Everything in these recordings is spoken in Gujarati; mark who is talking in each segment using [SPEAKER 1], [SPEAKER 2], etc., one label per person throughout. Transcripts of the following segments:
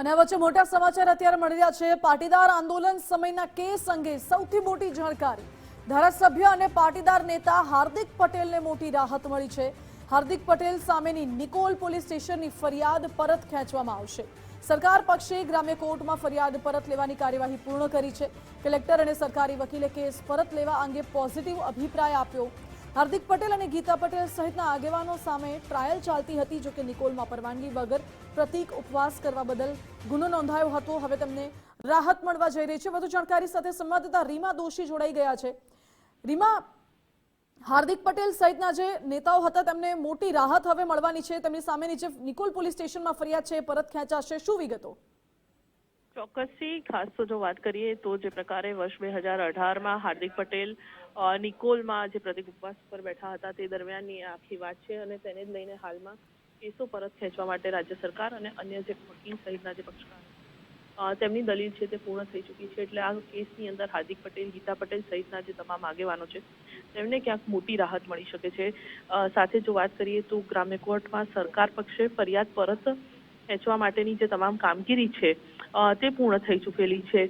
[SPEAKER 1] અને વચ્ચે મોટા સમાચાર અત્યારે મળી રહ્યા છે, પાટીદાર આંદોલન સમયના કેસ અંગે સૌથી મોટી જાણકારી. ધારાસભ્ય અને પાટીદાર નેતા હાર્દિક પટેલને મોટી રાહત મળી છે. હાર્દિક પટેલ સામેની નિકોલ પોલીસ સ્ટેશનની ફરિયાદ પરત ખેંચવામાં આવશે. સરકાર પક્ષે ગ્રામ્ય કોર્ટમાં ફરિયાદ પરત લેવાની કાર્યવાહી પૂર્ણ કરી છે. કલેક્ટર અને સરકારી વકીલે કેસ પરત લેવા અંગે પોઝિટિવ અભિપ્રાય આપ્યો. હાર્દિક પટેલ અને ગીતા પટેલ સહિતના આગેવાનો સામે ટ્રાયલ ચાલતી હતી, જોકે નિકોલમાં પરવાનગી વગર પ્રતિક ઉપવાસ કરવા બદલ ગુનો નોંધાયો હતો. હવે તેમને રાહત મળવા જઈ રહી છે. વધુ જાણકારી સાથે સંવાદદાતા રીમા દોશી જોડાઈ ગયા છે. રીમા, હાર્દિક પટેલ સહિતના જે નેતાઓ હતા, તેમને મોટી રાહત હવે મળવાની છે. તેમની સામેની જે નિકોલ પોલીસ સ્ટેશનમાં ફરિયાદ છે. પરત ખેંચાશે. શું વિગતો?
[SPEAKER 2] ચોક્કસથી ખાસ તો જો વાત કરીએ તો જે પ્રકારે વર્ષ બે હજાર અઢારમાં હાર્દિક પટેલ નિકોલમાં જે પ્રતિક ઉપવાસ પર બેઠા હતા તે દરમિયાનની આખી વાત છે અને તેને જ લઈને હાલમાં કેસો પરત ખેંચવા માટે રાજ્ય સરકાર અને અન્ય જે વકીલ સહિતના જે પક્ષકાર તેમની દલીલ છે તે પૂર્ણ થઈ ચૂકી છે એટલે આ કેસની અંદર હાર્દિક પટેલ, ગીતા પટેલ સહિતના જે તમામ આગેવાનો છે તેમને ક્યાંક મોટી રાહત મળી શકે છે. સાથે જો વાત કરીએ તો ગ્રામ્ય કોર્ટમાં સરકાર પક્ષે ફરિયાદ પરત ખેંચવા માટેની જે તમામ કામગીરી છે તે પૂર્ણ થઈ ચૂકેલી છે.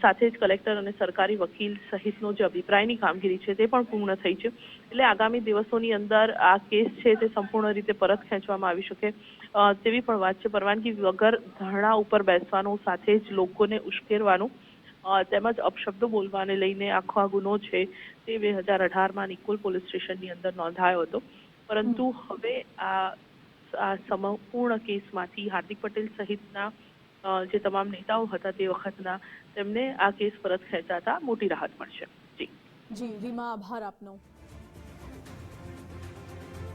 [SPEAKER 2] સાથે જ કલેક્ટર અને સરકારી વકીલ સહિતનો જે અભિપ્રાયની કામગીરી છે તે પણ પૂર્ણ થઈ છે. એટલે આગામી દિવસોની અંદર આ કેસ છે તે સંપૂર્ણ રીતે પરત ખેંચવામાં આવી શકે તેવી પણ વાત છે. પરવાનગી વગર ધરણા ઉપર બેસવાનું સાથે જ લોકોને ઉશ્કેરવાનું તેમજ અપશબ્દો બોલવાને લઈને આખો આ ગુનો છે તે બે હજાર અઢારમાં નિકોલ પોલીસ સ્ટેશનની અંદર નોંધાયો હતો. પરંતુ હવે આ આ સંપૂર્ણ કેસમાંથી હાર્દિક પટેલ સહિતના જે તમામ નેતાઓ હતા તે વખતના તેમને આ કેસ પરત ખેંચાતા મોટી રાહત મળશે. જી.
[SPEAKER 1] જી રીમા આભાર આપનો.